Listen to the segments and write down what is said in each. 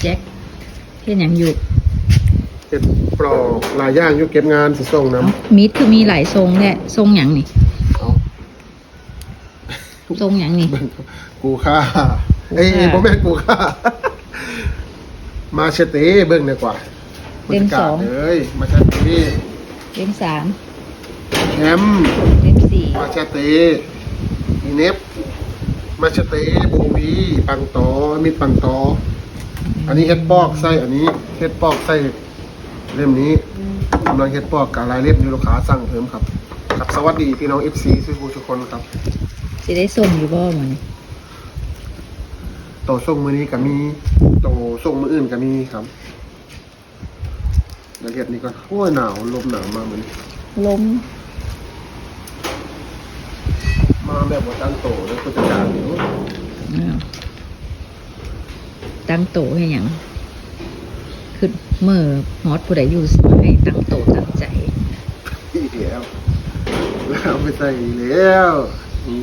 แจ็คเฮ็ดหยังอยู่เก็บปลอกหลายอย่างอยู่เก็บงานสิส่งน้เอ้ามีดคือมีหลายทรงแหละทรงหยังนี่ำเอาทรงหยังนี่เบิ่งกูค่ากูฆ่าเอ้ยผมแม่นกูค่ามาเชเต้เบิ่งดีกว่าเล่มสองบรรยากาศเลยมาเชเต้เล่มสามแฮมเล่มสี่มาเชเต้อีเนฟมาเชเต้โบวีปังตอมีดปังตอ อันนี้เฮ็ดปอกไส้อันนี้เฮ็ดปอกไส้เล่มนี้กำลังเฮ็ดปอกกับลายเล่มอยู่ลูกค้าสั่งเพิ่มครับครับสวัสดีพี่น้อง FC ทุกผู้ทุกคนครับสิได้ส่งอยู่บ่มื้อนี้โตส่งมือนี้ก็มีโตส่งมืออื่นก็มีครับเดี๋ยวเฮ็ดนี่ก่อนโอ้ยหนาวลมหนาวมากเหมือนล้มมาแบบว่าตั้งโตแล้วผู้จัดการนี่โอ้ยอ้าว ตั้งโตให้หยังคือเมื่อฮอตผู้ใดอยู่สิให้ตั้งโตตั้งใจอีกแล้วแล้วเอาไปใส่แล้วนี่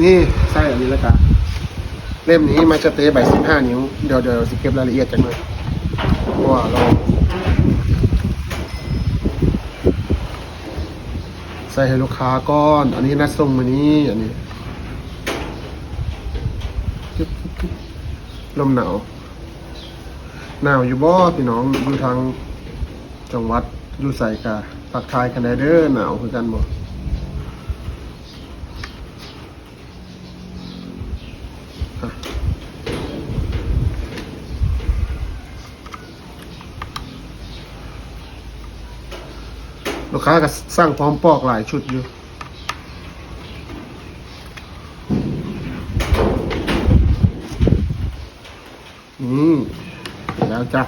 นี่ใส่อันนี้แล้วกันเล่มนี้มาจะเตะใบสิบห้านิ้ว เดี๋ยวเดี๋ยวสิเก็บรายละเอียดจังเลยว่าเราใส่ให้ลูกค้าก้อน อันนี้นัดส่งมานี้อันนี้ ลมหนาว หนาวอยู่บ่พี่น้องอยู่ทางจังหวัดอยู่ใส่กาตักทายกันได้เด้อหนาวคือกันบ่ลูกค้าก็สร้างพร้อมปอกหลายชุดอยู่ อืมแล้วจ้ะ